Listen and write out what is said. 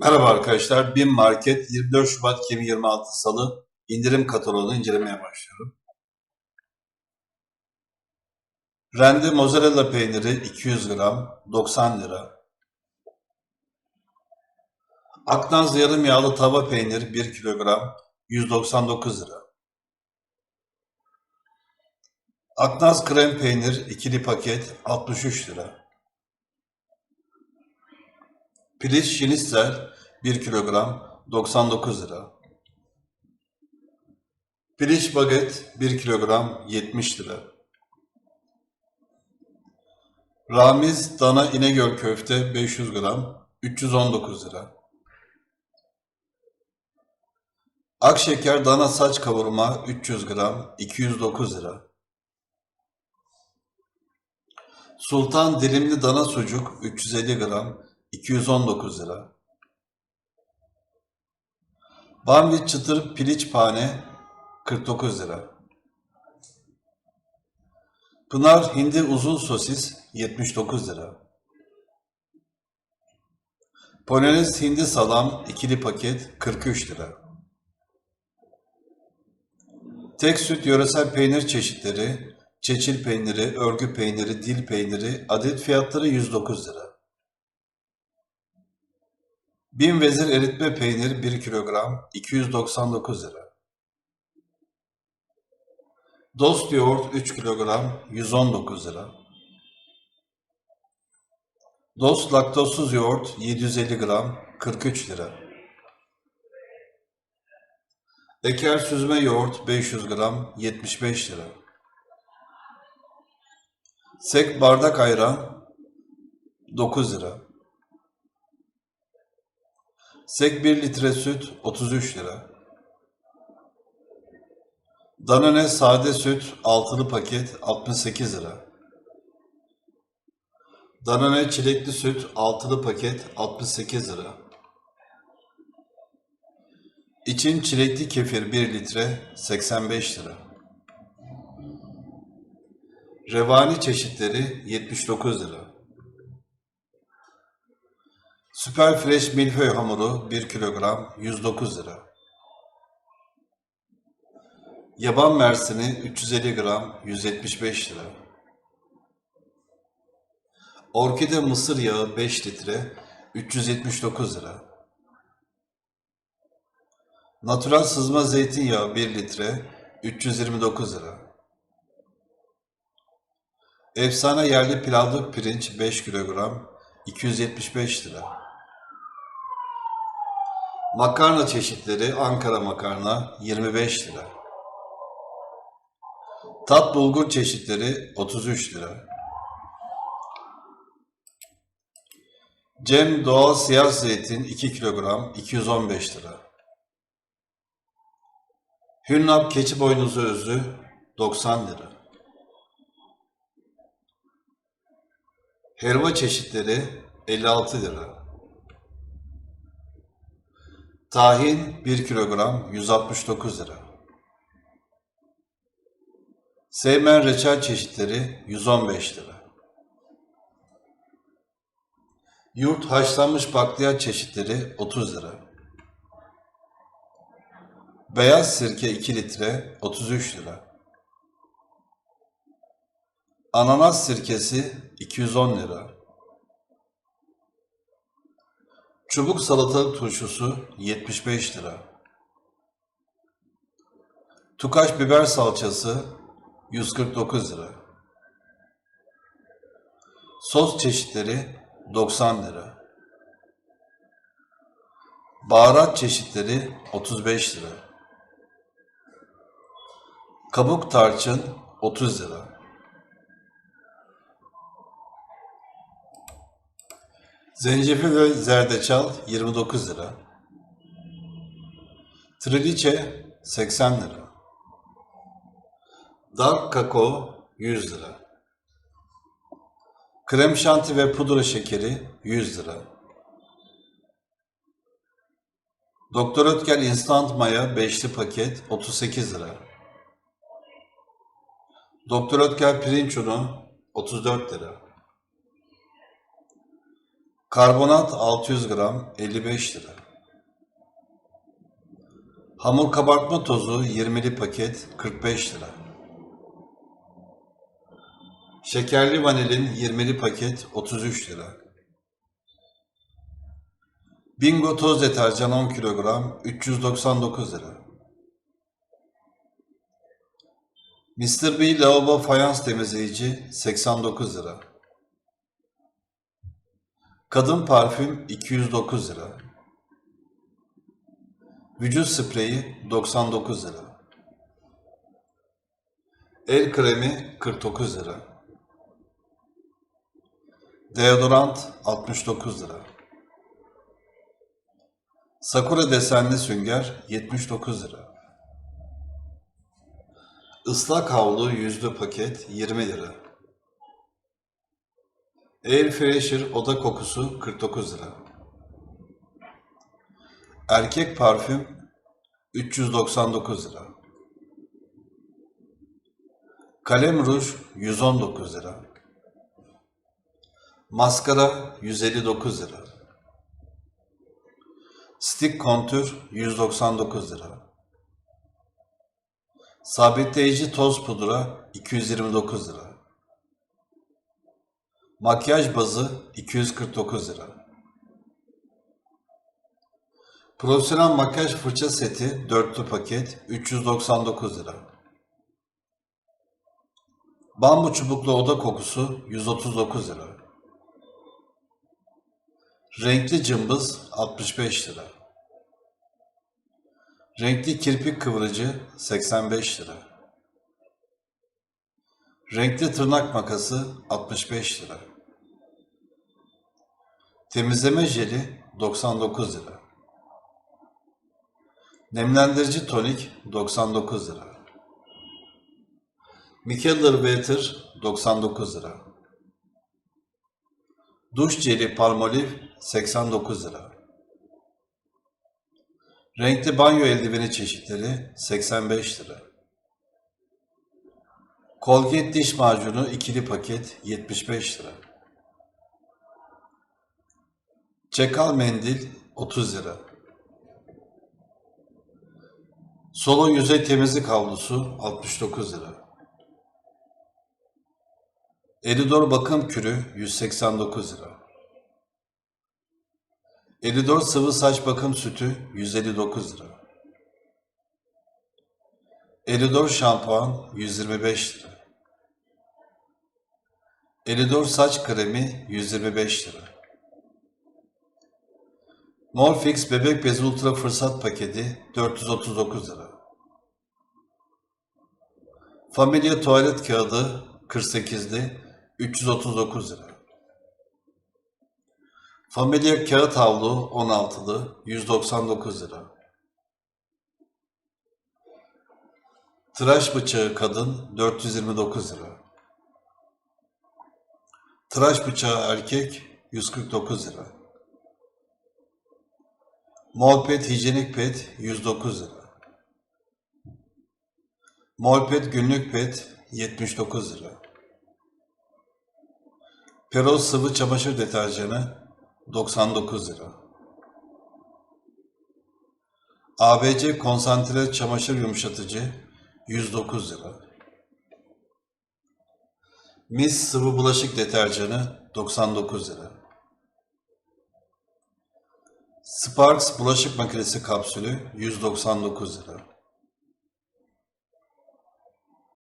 Merhaba arkadaşlar. BİM Market 24 Şubat 2026 Salı indirim kataloğunu incelemeye başlıyorum. Rende mozzarella peyniri 200 gram 90 lira. Aknaz yarım yağlı tava peynir 1 kilogram 199 lira. Aknaz krem peynir ikili paket 63 lira. Piliç şinitzel 1 kilogram 99 lira. Piliç baget 1 kilogram 70 lira. Ramiz dana İnegöl köfte 500 gram 319 lira. Akşeker dana saç kavurma 300 gram 209 lira. Sultan dilimli dana sucuk 350 gram 219 lira. Bambi çıtır piliç pane 49 lira. Pınar hindi uzun sosis 79 lira. Polonez hindi salam ikili paket 43 lira. Tek süt yöresel peynir çeşitleri, çeçil peyniri, örgü peyniri, dil peyniri adet fiyatları 109 lira. Bin vezir eritme peynir 1 kilogram 299 lira. Dost yoğurt 3 kilogram 119 lira. Dost laktozsuz yoğurt 750 gram 43 lira. Eker süzme yoğurt 500 gram 75 lira. Sek bardak ayran 9 lira. Sek 1 litre süt 33 lira. Danone sade süt altılı paket 68 lira. Danone çilekli süt altılı paket 68 lira. İçin çilekli kefir 1 litre 85 lira. Revani çeşitleri 79 lira. Süper Fresh milföy hamuru 1 kilogram 109 lira. Yaban mersini 350 gram 175 lira. Orkide mısır yağı 5 litre 379 lira. Natural sızma zeytinyağı 1 litre 329 lira. Efsane yerli pilavlık pirinç 5 kilogram 275 lira. Makarna çeşitleri Ankara makarna 25 lira. Tat bulgur çeşitleri 33 lira. Cem doğal siyah zeytin 2 kilogram 215 lira. Hünnap keçi boynuzu özü 90 lira. Helva çeşitleri 56 lira. Tahin 1 kilogram 169 lira. Seymen reçel çeşitleri 115 lira. Yurt haşlanmış bakliyat çeşitleri 30 lira. Beyaz sirke 2 litre 33 lira. Ananas sirkesi 210 lira. Çubuk salatalık turşusu 75 lira. Tukaş biber salçası 149 lira. Sos çeşitleri 90 lira. Baharat çeşitleri 35 lira. Kabuk tarçın 30 lira. Zencefil ve zerdeçal 29 lira. Trileçe 80 lira. Dark kakao 100 lira. Krem şanti ve pudra şekeri 100 lira. Doktor Ötker instant maya 5'li paket 38 lira. Doktor Ötker pirinç unu 34 lira. Karbonat 600 gram 55 lira. Hamur kabartma tozu 20'li paket 45 lira. Şekerli vanilin 20'li paket 33 lira. Bingo toz deterjan 10 kilogram 399 lira. Mr. B lavabo fayans temizleyici 89 lira. Kadın parfüm 209 lira. Vücut spreyi 99 lira. El kremi 49 lira. Deodorant 69 lira. Sakura desenli sünger 79 lira. Islak havlu yüzlü paket 20 lira. Air Fresher oda kokusu 49 lira. Erkek parfüm 399 lira. Kalem ruj 119 lira. Maskara 159 lira. Stick kontür 199 lira. Sabitleyici toz pudra 229 lira. Makyaj bazı 249 lira. Profesyonel makyaj fırça seti dörtlü paket 399 lira. Bambu çubuklu oda kokusu 139 lira. Renkli cımbız 65 lira. Renkli kirpik kıvırıcı 85 lira. Renkli tırnak makası 65 lira. Temizleme jeli 99 lira. Nemlendirici tonik 99 lira. Mikeller Water 99 lira. Duş jeli Palmolive 89 lira. Renkli banyo eldiveni çeşitleri 85 lira. Colgate diş macunu ikili paket 75 lira. Çekal mendil 30 lira. Solo yüzey temizlik havlusu 69 lira. Elidor bakım kürü 189 lira. Elidor sıvı saç bakım sütü 159 lira. Elidor şampuan 125 lira. Elidor saç kremi 125 lira. Morfix bebek bezi ultra fırsat paketi 439 lira. Familia tuvalet kağıdı 48'li 339 lira. Familia kağıt havlu 16'lı 199 lira. Tıraş bıçağı kadın 429 lira. Tıraş bıçağı erkek 149 lira. Molpet hijyenik pet 109 lira. Molpet günlük pet 79 lira. Peroz sıvı çamaşır deterjanı 99 lira. ABC konsantre çamaşır yumuşatıcı 109 lira. Mis sıvı bulaşık deterjanı 99 lira. Sparks bulaşık makinesi kapsülü 199 lira.